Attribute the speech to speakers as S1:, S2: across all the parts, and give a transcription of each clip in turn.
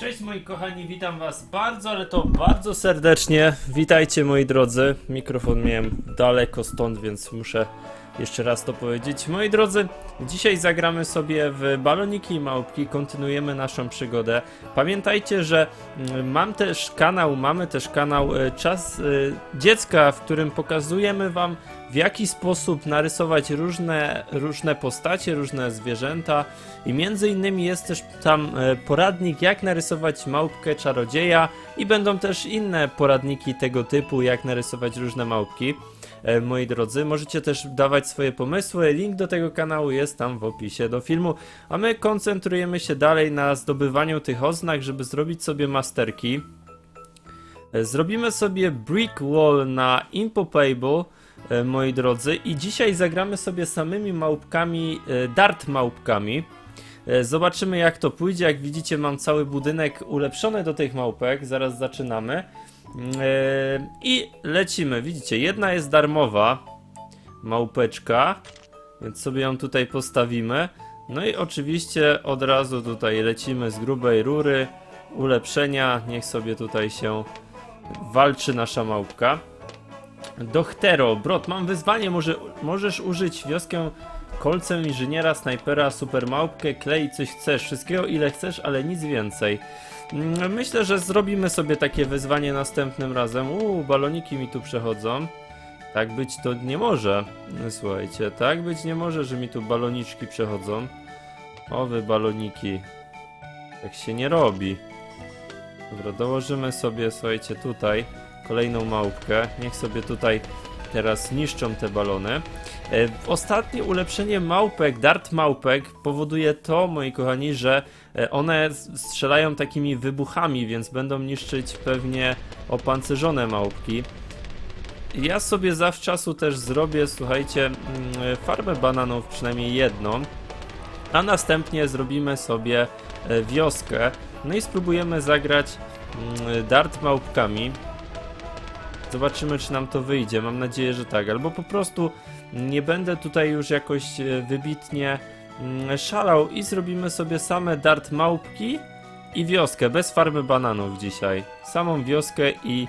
S1: Cześć moi kochani, witam was bardzo, ale to bardzo serdecznie. Witajcie moi drodzy. Mikrofon miałem daleko stąd, więc muszę jeszcze raz to powiedzieć. Moi drodzy, dzisiaj zagramy sobie w baloniki i małpki, kontynuujemy naszą przygodę. Pamiętajcie, że mm, mam też kanał, mamy też kanał e, Czas e, Dziecka, w którym pokazujemy wam w jaki sposób narysować różne, różne postacie, różne zwierzęta i między innymi jest też tam e, poradnik jak narysować małpkę czarodzieja i będą też inne poradniki tego typu jak narysować różne małpki. E, Moi drodzy, możecie też dawać swoje pomysły. Link do tego kanału jest tam w opisie do filmu. A my koncentrujemy się dalej na zdobywaniu tych oznak, żeby zrobić sobie masterki. E, Zrobimy sobie Brick Wall na Impopable, e, moi drodzy, i dzisiaj zagramy sobie samymi małpkami, dart małpkami. Zobaczymy jak to pójdzie. Jak widzicie, mam cały budynek ulepszony do tych małpek. Zaraz zaczynamy. E, I lecimy. Widzicie, jedna jest darmowa małpeczka, więc sobie ją tutaj postawimy. No i oczywiście od razu tutaj lecimy z grubej rury. Ulepszenia, niech sobie tutaj się walczy nasza małpka. Dochtero, Brot, mam wyzwanie, może, możesz użyć wioskę kolcem inżyniera, snajpera, supermałpkę, klej, coś chcesz, wszystkiego ile chcesz, ale nic więcej. Mm, Myślę, że zrobimy sobie takie wyzwanie następnym razem. Uuu, baloniki mi tu przechodzą. Tak być to nie może. Słuchajcie, tak być nie może, że mi tu baloniczki przechodzą. O wy baloniki. Tak się nie robi. Dobra, dołożymy sobie, słuchajcie, tutaj kolejną małpkę. Niech sobie tutaj teraz niszczą te balony. E, Ostatnie ulepszenie małpek, dart małpek powoduje to, moi kochani, że e, one strzelają takimi wybuchami, więc będą niszczyć pewnie opancerzone małpki. Ja sobie zawczasu też zrobię, słuchajcie, mm, farmę bananów, przynajmniej jedną, a następnie zrobimy sobie e, wioskę. No i spróbujemy zagrać mm, dart małpkami. Zobaczymy, czy nam to wyjdzie. Mam nadzieję, że tak. Albo po prostu nie będę tutaj już jakoś e, wybitnie mm, szalał i zrobimy sobie same dart małpki i wioskę, bez farmy bananów dzisiaj. Samą wioskę i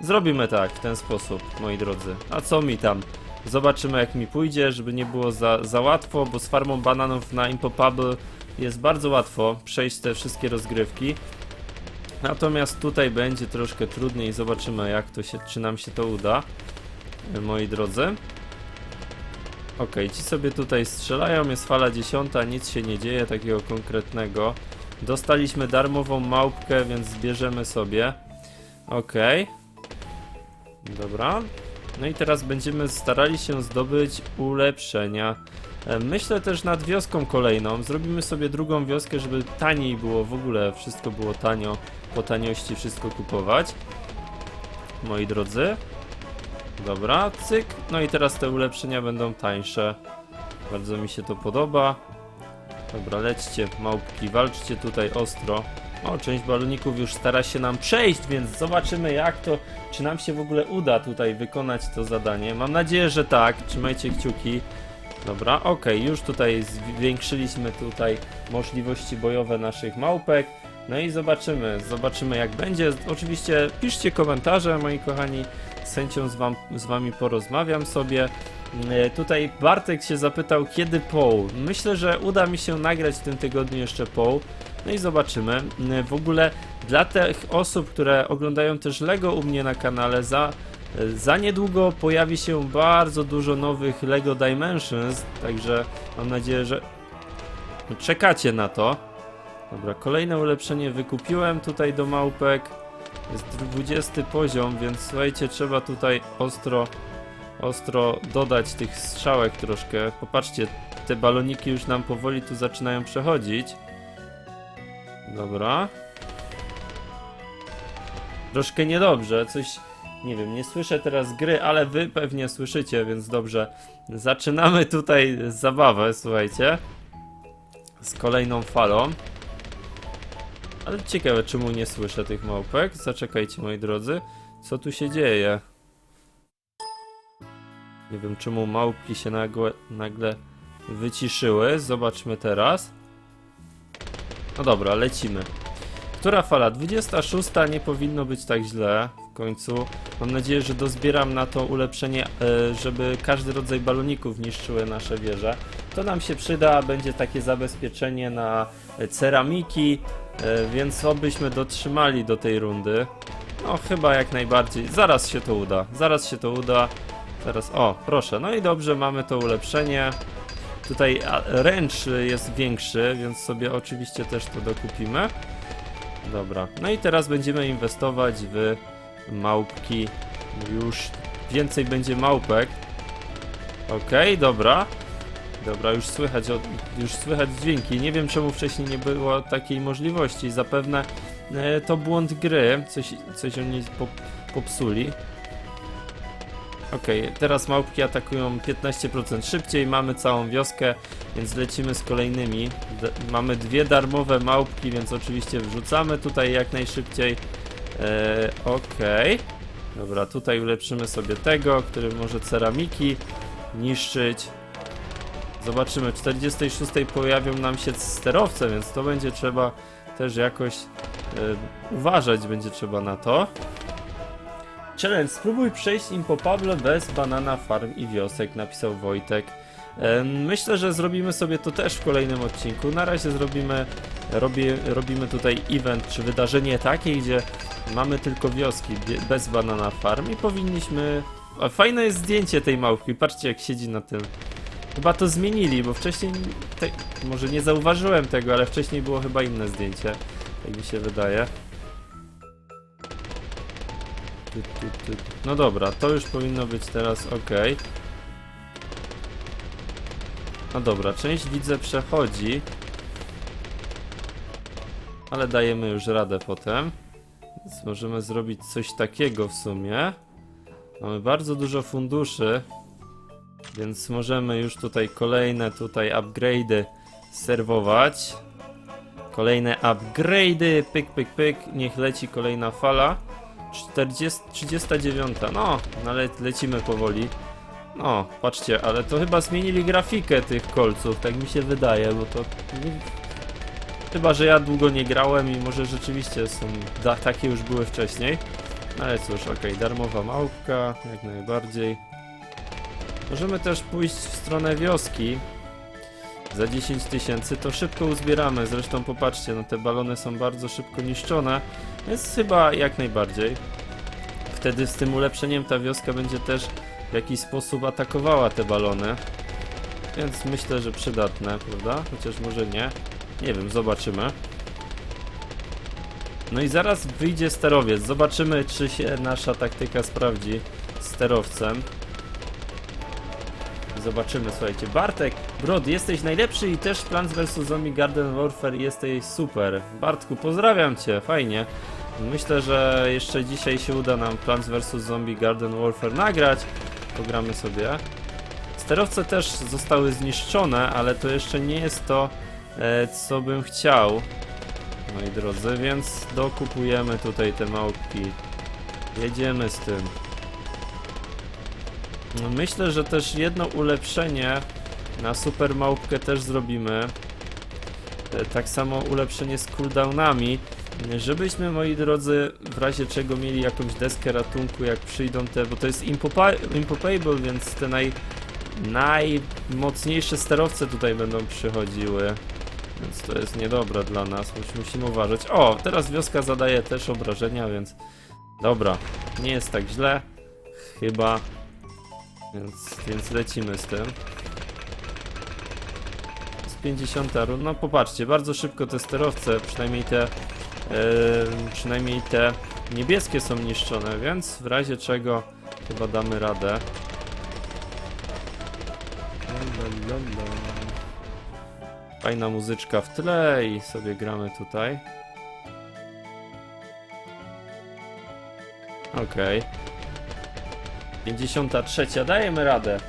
S1: zrobimy tak, w ten sposób, moi drodzy. A co mi tam? Zobaczymy, jak mi pójdzie, żeby nie było za, za łatwo, bo z farmą bananów na Impopable jest bardzo łatwo przejść te wszystkie rozgrywki. Natomiast tutaj będzie troszkę trudniej, zobaczymy jak to się, czy nam się to uda, e, moi drodzy. Ok, ci sobie tutaj strzelają, jest fala dziesiąta, nic się nie dzieje takiego konkretnego. Dostaliśmy darmową małpkę, więc zbierzemy sobie. Ok. Dobra. No i teraz będziemy starali się zdobyć ulepszenia. E, Myślę też nad wioską kolejną. Zrobimy sobie drugą wioskę, żeby taniej było w ogóle, wszystko było tanio, po taniości wszystko kupować. Moi drodzy. Dobra, cyk. No i teraz te ulepszenia będą tańsze. Bardzo mi się to podoba. Dobra, lećcie, małpki, walczcie tutaj ostro. O, część baloników już stara się nam przejść, więc zobaczymy jak to, czy nam się w ogóle uda tutaj wykonać to zadanie. Mam nadzieję, że tak. Trzymajcie kciuki. Dobra, okej, już tutaj zwiększyliśmy tutaj możliwości bojowe naszych małpek. No i zobaczymy, zobaczymy jak będzie. Oczywiście piszcie komentarze, moi kochani. Z chęcią z, wam, z wami porozmawiam sobie. E, Tutaj Bartek się zapytał, kiedy poł. Myślę, że uda mi się nagrać w tym tygodniu jeszcze poł. No i zobaczymy. E, W ogóle dla tych osób, które oglądają też Lego u mnie na kanale, za, e, za niedługo pojawi się bardzo dużo nowych Lego Dimensions, także mam nadzieję, że czekacie na to. Dobra, kolejne ulepszenie wykupiłem tutaj do małpek. Jest 20 poziom, więc słuchajcie, trzeba tutaj ostro, ostro dodać tych strzałek troszkę. Popatrzcie, te baloniki już nam powoli tu zaczynają przechodzić. Dobra. Troszkę niedobrze, coś, nie wiem, nie słyszę teraz gry, ale wy pewnie słyszycie, więc dobrze. Zaczynamy tutaj zabawę, słuchajcie. Z kolejną falą. Ale ciekawe, czemu nie słyszę tych małpek. Zaczekajcie, moi drodzy. Co tu się dzieje? Nie wiem, czemu małpki się nagle, nagle wyciszyły. Zobaczmy teraz. No dobra, lecimy. Która fala? 26 nie powinno być tak źle w końcu. Mam nadzieję, że dozbieram na to ulepszenie, e, żeby każdy rodzaj baloników niszczyły nasze wieże. To nam się przyda, będzie takie zabezpieczenie na ceramiki, e, więc obyśmy dotrzymali do tej rundy. No chyba jak najbardziej. Zaraz się to uda. Zaraz się to uda. Zaraz. O, proszę. No i dobrze, mamy to ulepszenie. Tutaj ręcz jest większy, więc sobie oczywiście też to dokupimy. Dobra. No i teraz będziemy inwestować w małpki. Już więcej będzie małpek. Okej, dobra. Dobra, już słychać, już słychać dźwięki. Nie wiem czemu wcześniej nie było takiej możliwości. Zapewne e, to błąd gry. Coś, coś oni pop, popsuli. Okej, teraz małpki atakują 15% szybciej, mamy całą wioskę, więc lecimy z kolejnymi. D mamy dwie darmowe małpki, więc oczywiście wrzucamy tutaj jak najszybciej. E, Okej. Dobra, tutaj ulepszymy sobie tego, który może ceramiki niszczyć. Zobaczymy, w 46 pojawią nam się sterowce, więc to będzie trzeba też jakoś e, uważać, będzie trzeba na to. Challenge, spróbuj przejść im po Pablo bez banana farm i wiosek, napisał Wojtek. Myślę, że zrobimy sobie to też w kolejnym odcinku. Na razie zrobimy, robi, robimy tutaj event czy wydarzenie takie, gdzie mamy tylko wioski bez banana farm i powinniśmy... A fajne jest zdjęcie tej małpki, patrzcie jak siedzi na tym. Chyba to zmienili, bo wcześniej, te, może nie zauważyłem tego, ale wcześniej było chyba inne zdjęcie, tak mi się wydaje. No dobra, to już powinno być teraz ok. No dobra, część widzę przechodzi. Ale dajemy już radę potem. Więc możemy zrobić coś takiego w sumie. Mamy bardzo dużo funduszy. Więc możemy już tutaj kolejne tutaj upgrade'y serwować. Kolejne upgrade'y, pyk, pyk, pyk, niech leci kolejna fala. 40, 39, no, no ale lecimy powoli. No, patrzcie, ale to chyba zmienili grafikę tych kolców, tak mi się wydaje, bo to... Chyba, że ja długo nie grałem i może rzeczywiście są... Da, takie już były wcześniej. No ale cóż, okej, darmowa małpka, jak najbardziej. Możemy też pójść w stronę wioski. Za 10 tysięcy to szybko uzbieramy, zresztą popatrzcie, no te balony są bardzo szybko niszczone, więc chyba jak najbardziej. Wtedy z tym ulepszeniem ta wioska będzie też w jakiś sposób atakowała te balony. Więc myślę, że przydatne, prawda? Chociaż może nie. Nie wiem, zobaczymy. No i zaraz wyjdzie sterowiec. Zobaczymy, czy się nasza taktyka sprawdzi z sterowcem. Zobaczymy, słuchajcie. Bartek, Brod, jesteś najlepszy i też Plants vs Zombie Garden Warfare jesteś super. Bartku, pozdrawiam cię, fajnie. Myślę, że jeszcze dzisiaj się uda nam Plants vs Zombie Garden Warfare nagrać. Pogramy sobie. Sterowce też zostały zniszczone, ale to jeszcze nie jest to, e, co bym chciał. Moi drodzy, więc dokupujemy tutaj te małpki. Jedziemy z tym. Myślę, że też jedno ulepszenie na super małpkę też zrobimy. E, Tak samo ulepszenie z cooldownami. Żebyśmy, moi drodzy, w razie czego mieli jakąś deskę ratunku, jak przyjdą te, bo to jest impopa- impopable, więc te naj, najmocniejsze sterowce tutaj będą przychodziły. Więc to jest niedobre dla nas, mus- musimy uważać. O, teraz wioska zadaje też obrażenia, więc dobra, nie jest tak źle. Chyba. Więc, więc lecimy z tym. Z 50 rund. No popatrzcie, bardzo szybko te sterowce, przynajmniej te, przynajmniej te niebieskie są niszczone, więc w razie czego chyba damy radę. Fajna muzyczka w tle i sobie gramy tutaj. Okej. 53. Dajemy radę.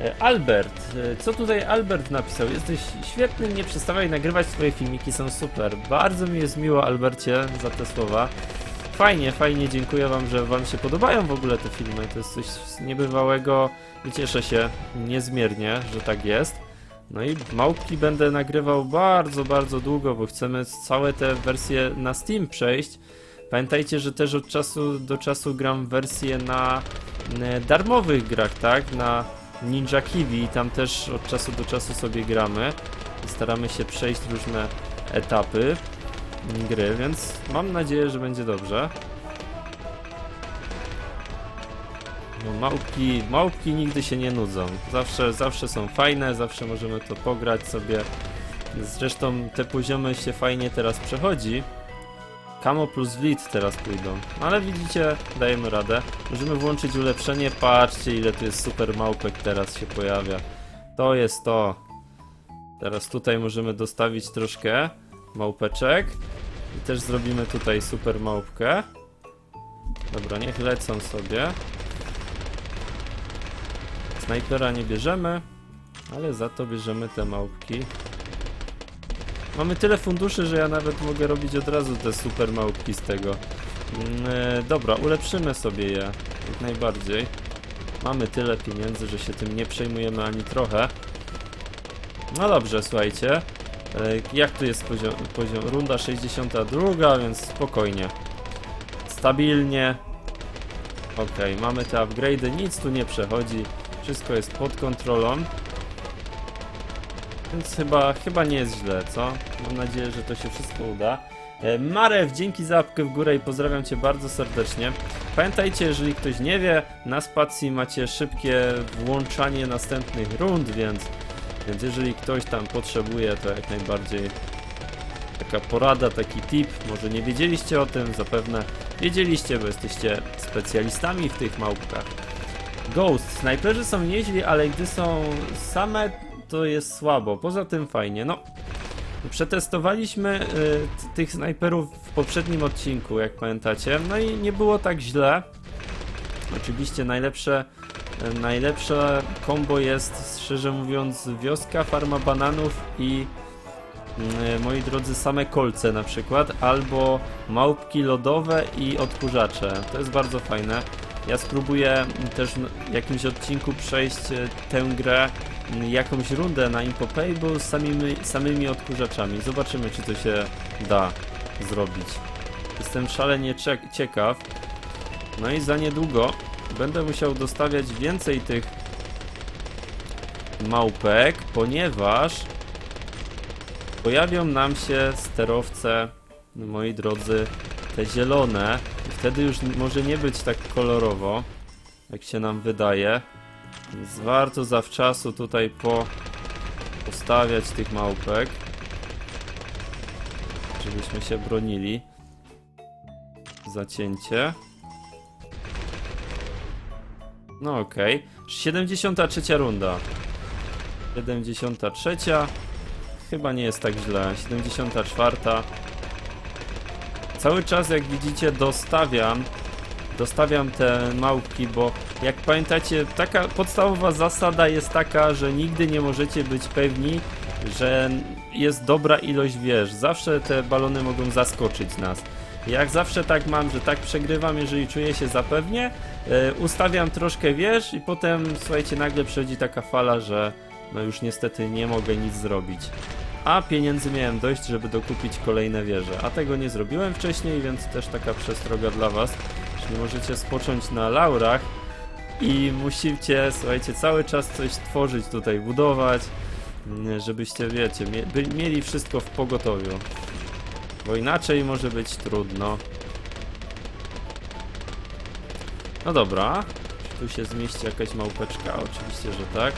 S1: E, Albert, e, co tutaj Albert napisał? Jesteś świetny, nie przestawaj nagrywać, twoje filmiki są super. Bardzo mi jest miło, Albercie, za te słowa. Fajnie, fajnie, dziękuję wam, że wam się podobają w ogóle te filmy. To jest coś niebywałego i cieszę się niezmiernie, że tak jest. No i małpki będę nagrywał bardzo, bardzo długo, bo chcemy całe te wersje na Steam przejść. Pamiętajcie, że też od czasu do czasu gram wersje na e, darmowych grach, tak? Na Ninja Kiwi i tam też od czasu do czasu sobie gramy. Staramy się przejść różne etapy gry, więc mam nadzieję, że będzie dobrze. No, małpki, małpki nigdy się nie nudzą. Zawsze, zawsze są fajne, zawsze możemy to pograć sobie. Zresztą te poziomy się fajnie teraz przechodzi. Kamo plus Wlit teraz pójdą. Ale widzicie, dajemy radę. Możemy włączyć ulepszenie. Patrzcie ile tu jest super małpek teraz się pojawia. To jest to. Teraz tutaj możemy dostawić troszkę małpeczek. I też zrobimy tutaj super małpkę. Dobra, niech lecą sobie. Snajpera nie bierzemy, ale za to bierzemy te małpki. Mamy tyle funduszy, że ja nawet mogę robić od razu te super małpki z tego. E, dobra, ulepszymy sobie je jak najbardziej. Mamy tyle pieniędzy, że się tym nie przejmujemy ani trochę. No dobrze, słuchajcie. E, jak tu jest poziom, poziom? Runda 62, więc spokojnie. Stabilnie. Okej, mamy te upgrade'y, nic tu nie przechodzi. Wszystko jest pod kontrolą. Więc chyba, chyba nie jest źle, co? Mam nadzieję, że to się wszystko uda. E, Marew, dzięki za łapkę w górę i pozdrawiam Cię bardzo serdecznie. Pamiętajcie, jeżeli ktoś nie wie, na spacji macie szybkie włączanie następnych rund, więc, więc jeżeli ktoś tam potrzebuje, to jak najbardziej taka porada, taki tip. Może nie wiedzieliście o tym, zapewne wiedzieliście, bo jesteście specjalistami w tych małpkach. Ghost. Snajperzy są nieźli, ale gdy są same, to jest słabo. Poza tym fajnie. No, przetestowaliśmy y, tych snajperów w poprzednim odcinku, jak pamiętacie. No i nie było tak źle. Oczywiście najlepsze, y, najlepsze combo jest, szczerze mówiąc, wioska, farma bananów i y, moi drodzy, same kolce na przykład, albo małpki lodowe i odkurzacze. To jest bardzo fajne. Ja spróbuję też w jakimś odcinku przejść e, tę grę jakąś rundę na Impopable z samymi, samymi odkurzaczami. Zobaczymy, czy to się da zrobić. Jestem szalenie cie- ciekaw. No i za niedługo będę musiał dostawiać więcej tych małpek, ponieważ pojawią nam się sterowce, moi drodzy, te zielone. I wtedy już może nie być tak kolorowo, jak się nam wydaje. Więc warto zawczasu tutaj po postawiać tych małpek, żebyśmy się bronili. Zacięcie. No okej. 73 runda. 73. Chyba nie jest tak źle. 74. Cały czas, jak widzicie, dostawiam dostawiam te małpki, bo jak pamiętacie, taka podstawowa zasada jest taka, że nigdy nie możecie być pewni, że jest dobra ilość wież. Zawsze te balony mogą zaskoczyć nas. Jak zawsze tak mam, że tak przegrywam, jeżeli czuję się zapewnie, e, ustawiam troszkę wież i potem, słuchajcie, nagle przychodzi taka fala, że no już niestety nie mogę nic zrobić. A pieniędzy miałem dość, żeby dokupić kolejne wieże. A tego nie zrobiłem wcześniej, więc też taka przestroga dla was. Czyli możecie spocząć na laurach i musicie, słuchajcie, cały czas coś tworzyć tutaj, budować, mm, żebyście, wiecie, mieli wszystko w pogotowiu. Bo inaczej może być trudno. No dobra. Tu się zmieści jakaś małpeczka? Oczywiście, że tak.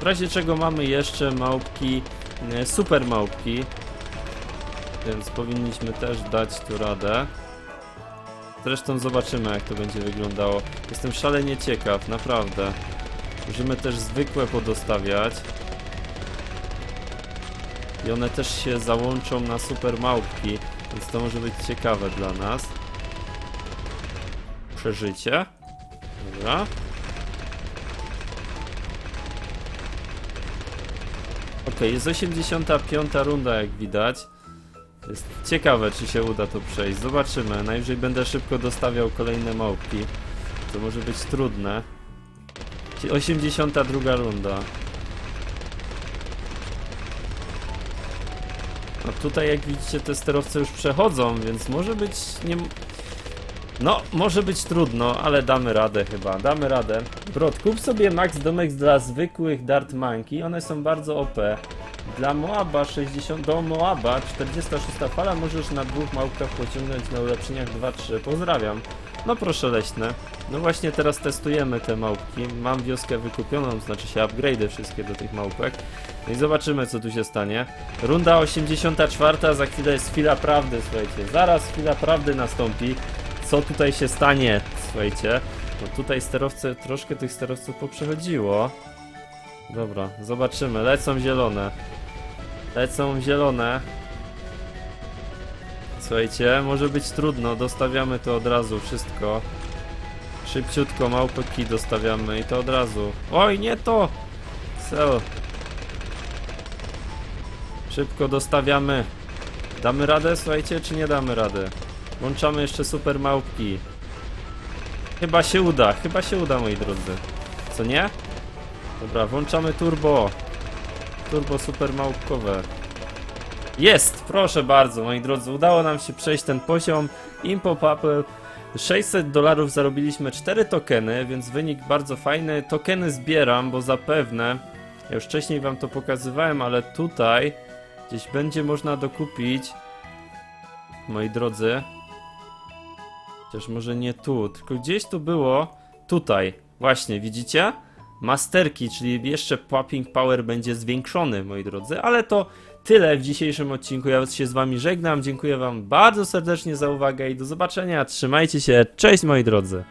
S1: W razie czego mamy jeszcze małpki, e, super małpki, więc powinniśmy też dać tu radę. Zresztą zobaczymy jak to będzie wyglądało. Jestem szalenie ciekaw, naprawdę. Możemy też zwykłe podostawiać. I one też się załączą na super małpki, więc to może być ciekawe dla nas. Przeżycie. Dobra. Okej, jest 85 runda jak widać. Jest ciekawe czy się uda to przejść. Zobaczymy. Najwyżej będę szybko dostawiał kolejne małpki. To może być trudne. 82 runda. No tutaj jak widzicie te sterowce już przechodzą, więc może być nie... No, może być trudno, ale damy radę chyba, damy radę. Brod, kup sobie Max Domex dla zwykłych Dart Monkey, one są bardzo OP. Dla Moaba 60, do Moaba 46 fala możesz na dwóch małpkach pociągnąć na ulepszeniach 2-3. Pozdrawiam. No proszę leśne. No właśnie teraz testujemy te małpki. Mam wioskę wykupioną, znaczy się upgrade'y wszystkie do tych małpek. No i zobaczymy co tu się stanie. Runda 84, za chwilę jest chwila prawdy, słuchajcie. Zaraz chwila prawdy nastąpi. Co tutaj się stanie, słuchajcie. No tutaj sterowce, troszkę tych sterowców poprzechodziło. Dobra, zobaczymy. Lecą zielone. Lecą zielone. Słuchajcie, może być trudno. Dostawiamy to od razu wszystko. Szybciutko małpki dostawiamy i to od razu. Oj, nie to! Sel. Szybko dostawiamy. Damy radę, słuchajcie, czy nie damy rady? Włączamy jeszcze super małpki. Chyba się uda, chyba się uda, moi drodzy. Co nie? Dobra, włączamy turbo. Turbo super małpkowe. Jest! Proszę bardzo, moi drodzy, udało nam się przejść ten poziom. Impo Apple 600 dolarów zarobiliśmy 4 tokeny, więc wynik bardzo fajny. Tokeny zbieram, bo zapewne, ja już wcześniej wam to pokazywałem, ale tutaj gdzieś będzie można dokupić, moi drodzy. Chociaż może nie tu, tylko gdzieś tu było, tutaj, właśnie, widzicie? Masterki, czyli jeszcze popping power będzie zwiększony, moi drodzy, ale to tyle w dzisiejszym odcinku. Ja się z wami żegnam. Dziękuję wam bardzo serdecznie za uwagę i do zobaczenia. Trzymajcie się. Cześć moi drodzy.